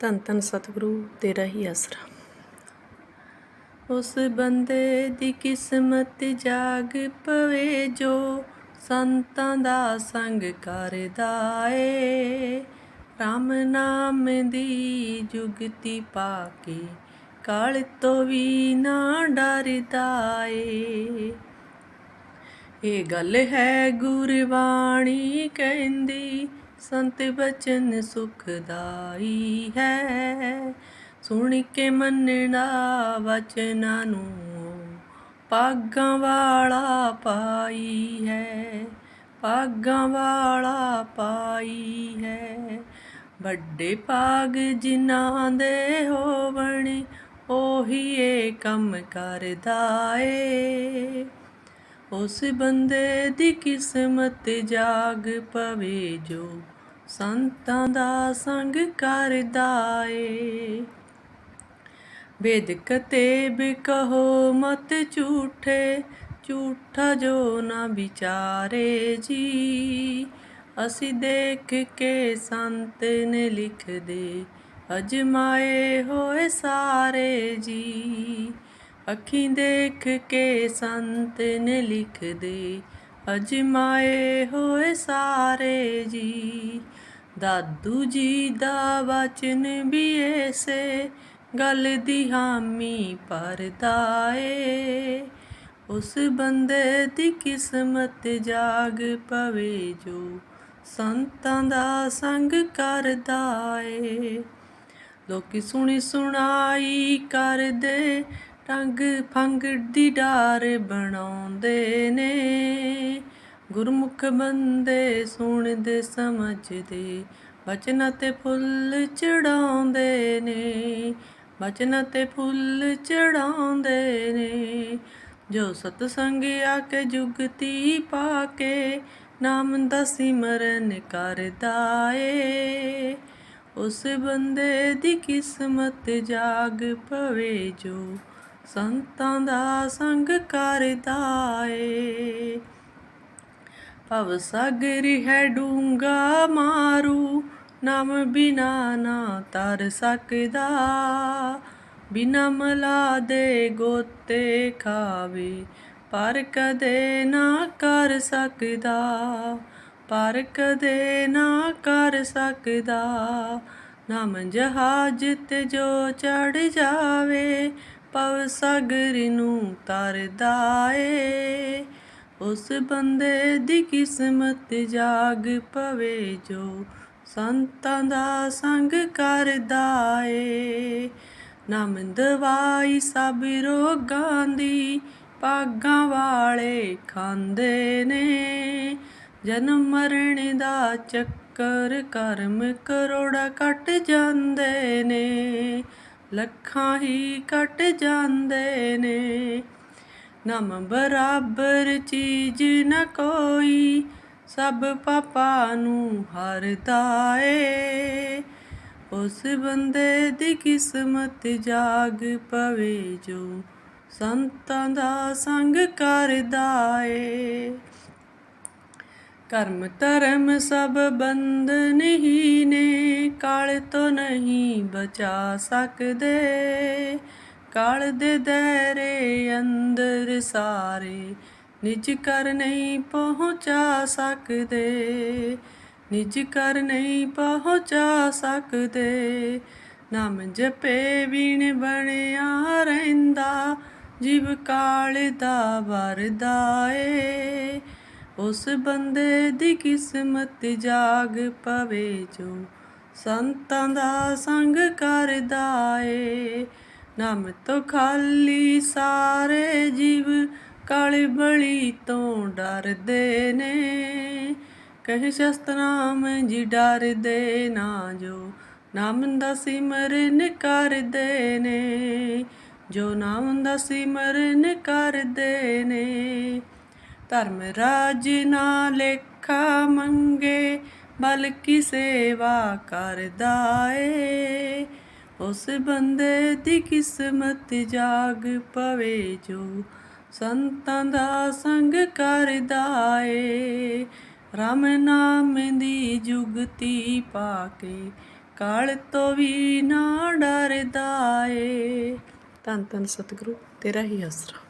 ਧੰਨ ਧੰਨ ਸਤਿਗੁਰੂ, ਤੇਰਾ ਹੀ ਆਸਰਾ। ਉਸ ਬੰਦੇ ਦੀ ਕਿਸਮਤ ਜਾਗ ਪਵੇ ਜੋ ਸੰਤਾਂ ਦਾ ਸੰਗ ਕਰਦਾ ਏ। RAM ਨਾਮ ਦੀ ਜੁਗਤੀ ਪਾ ਕੇ ਕਾਲ ਤੋਂ ਵੀ ਨਾ ਡਰਦਾ ਏ। ਇਹ ਗੱਲ ਹੈ ਗੁਰਬਾਣੀ ਕਹਿੰਦੀ ਸੰਤ ਬਚਨ ਸੁਖਦਾਈ ਹੈ। ਸੁਣ ਕੇ ਮੰਨਣਾ ਵਚਨਾਂ ਨੂੰ, ਪਾਗਾਂ ਵਾਲਾ ਪਾਈ ਹੈ, ਪਾਗਾਂ ਵਾਲਾ ਪਾਈ ਹੈ। ਵੱਡੇ ਪਾਗ ਜਿਨ੍ਹਾਂ ਦੇ ਹੋਵਣ, ਉਹੀ ਇਹ ਕੰਮ ਕਰਦਾ ਏ। ਉਸ ਬੰਦੇ ਦੀ ਕਿਸਮਤ ਜਾਗ ਪਵੇ ਜੋ ਸੰਤਾਂ ਦਾ ਸੰਗ ਕਰਦਾ ਏ। ਵੇਦ ਕਤੇਬ ਕਹੋ ਮਤ ਝੂਠੇ, ਝੂਠਾ ਜੋ ਨਾ ਵਿਚਾਰੇ ਜੀ। ਅਸੀਂ ਦੇਖ ਕੇ ਸੰਤ ਨੇ ਲਿਖਦੇ, ਅਜਮਾਏ ਹੋਏ ਸਾਰੇ ਜੀ। ਅੱਖੀਂ ਦੇਖ ਕੇ ਸੰਤ ਨੇ ਲਿਖਦੇ ਅਜਮਾਏ ਹੋਏ ਸਾਰੇ ਜੀ, ਦਾਦੂ ਜੀ ਦਾ ਵਚਨ ਵੀ ਐਸੇ ਗੱਲ ਦੀ ਹਾਮੀ ਭਰਦਾ ਏ। ਉਸ ਬੰਦੇ ਦੀ ਕਿਸਮਤ ਜਾਗ ਪਵੇ ਜੋ ਸੰਤਾਂ ਦਾ ਸੰਗ ਕਰਦਾ ਏ। ਲੋਕੀ ਸੁਣੀ ਸੁਣਾਈ ਕਰਦੇ ਰੰਗ ਫੰਗ ਦੀ ਡਾਰ ਬਣਾਉਂਦੇ ਨੇ। ਗੁਰਮੁਖ ਬੰਦੇ ਸੁਣਦੇ, ਸਮਝਦੇ, ਬਚਨ ਤੇ ਫੁੱਲ ਚੜਾਉਂਦੇ ਨੇ। ਬਚਨ ਤੇ ਫੁੱਲ ਚੜਾਉਂਦੇ ਨੇ। ਜੋ ਸਤਸੰਗ ਆ ਕੇ ਜੁਗਤੀ ਪਾ ਕੇ, ਨਾਮ ਦਾ ਸਿਮਰਨ ਕਰਦਾ ਏ। ਉਸ ਬੰਦੇ ਦੀ ਕਿਸਮਤ ਜਾਗ ਪਵੇ ਜੋ ਸੰਤਾਂ ਦਾ ਸੰਗ ਕਰਦਾ ਏ। ਭਵ ਸਾਗਰ ਹੈ ਡੂੰਗਾ ਮਾਰੂ, ਨਾਮ ਬਿਨਾ ਨਾ ਤਰ ਸਕਦਾ। ਬਿਨਾ ਮਲਾ ਦੇ ਗੋਤੇ ਖਾਵੇ, ਪਰ ਕਦੇ ਨਾ ਕਰ ਸਕਦਾ। ਪਰ ਕਦੇ ਨਾ ਕਰ ਸਕਦਾ। ਨਾਮ ਜਹਾਜ ਤੇ ਜੋ ਚੜ ਜਾਵੇ ਪਵ ਸਾਗਰ ਨੂੰ ਤਰਦਾ ਏ। ਉਸ ਬੰਦੇ ਦੀ ਕਿਸਮਤ ਜਾਗ ਪਵੇ ਜੋ ਸੰਤਾਂ ਦਾ ਸੰਗ ਕਰਦਾ ਏ। ਨਾਮ ਦਵਾਈ ਸਭ ਰੋਗਾਂ ਦੀ ਪਾਗਾਂ ਵਾਲੇ ਖਾਂਦੇ ਨੇ। ਜਨਮ ਮਰਨ ਦਾ ਚੱਕਰ ਕਰਮ ਕਰੋੜਾ ਕੱਟ ਜਾਂਦੇ ਨੇ। ਲੱਖਾਂ ਹੀ ਕੱਟ ਜਾਂਦੇ ਨੇ। ਨਮ ਬਰਾਬਰ ਚੀਜ਼ ਨਾ ਕੋਈ, ਸਭ ਪਾਪਾ ਨੂੰ ਹਰਦਾ ਏ ਉਸ ਬੰਦੇ ਦੀ ਕਿਸਮਤ ਜਾਗ ਪਵੇ ਜੋ ਸੰਤਾਂ ਦਾ ਸੰਗ ਕਰਦਾ ਏ ਕਰਮ ਧਰਮ ਸਭ ਬੰਧਨ ਹੀ ਨੇ, ਕਾਲ ਤੋਂ ਨਹੀਂ ਬਚਾ ਸਕਦੇ। ਕਾਲ ਦੇ ਦਾਇਰੇ ਅੰਦਰ ਸਾਰੇ ਨਿਜ ਕਰ ਨਹੀਂ ਪਹੁੰਚਾ ਸਕਦੇ। ਨਿਜ ਕਰ ਨਹੀਂ ਪਹੁੰਚਾ ਸਕਦੇ। ਨਾਮ ਜਪੇ ਵੀਣ ਬਣਿਆ ਰਹਿੰਦਾ, ਜੀਵ ਕਾਲ ਦਾ ਵਰਦਾ ਏ ਉਸ ਬੰਦੇ ਦੀ ਕਿਸਮਤ ਜਾਗ ਪਵੇ ਜੋ ਸੰਤਾਂ ਦਾ ਸੰਗ ਕਰਦਾ ਏ। ਨਾਮ ਤੋਂ ਖਾਲੀ ਸਾਰੇ ਜੀਵ ਕਾਲੀ ਬਲੀ ਤੋਂ ਡਰਦੇ ਨੇ। ਕਹੇ ਸ਼ਸਤਨਾਮ ਜੀ ਡਰਦੇ ਨਾ ਜੋ, ਨਾਮ ਦਾ ਸਿਮਰਨ ਕਰਦੇ ਨੇ। ਜੋ ਨਾਮ ਦਾ ਸਿਮਰਨ ਕਰਦੇ ਨੇ। ਧਰਮ ਰਾਜ ਨਾ ਲੇਖਾ ਮੰਗੇ, ਬਲਕਿ ਸੇਵਾ ਕਰਦਾ ਏ ਉਸ ਬੰਦੇ ਦੀ ਕਿਸਮਤ ਜਾਗ ਪਵੇ, ਜੋ ਸੰਤਾਂ ਦਾ ਸੰਗ ਕਰਦਾ ਏ ਰਾਮ ਨਾਮ ਦੀ ਜੁਗਤੀ ਪਾ ਕੇ ਕਾਲ ਤੋਂ ਵੀ ਨਾ ਡਰਦਾ ਏ ਧੰਨ ਧੰਨ ਸਤਿਗੁਰੂ, ਤੇਰਾ ਹੀ ਆਸਰਾ।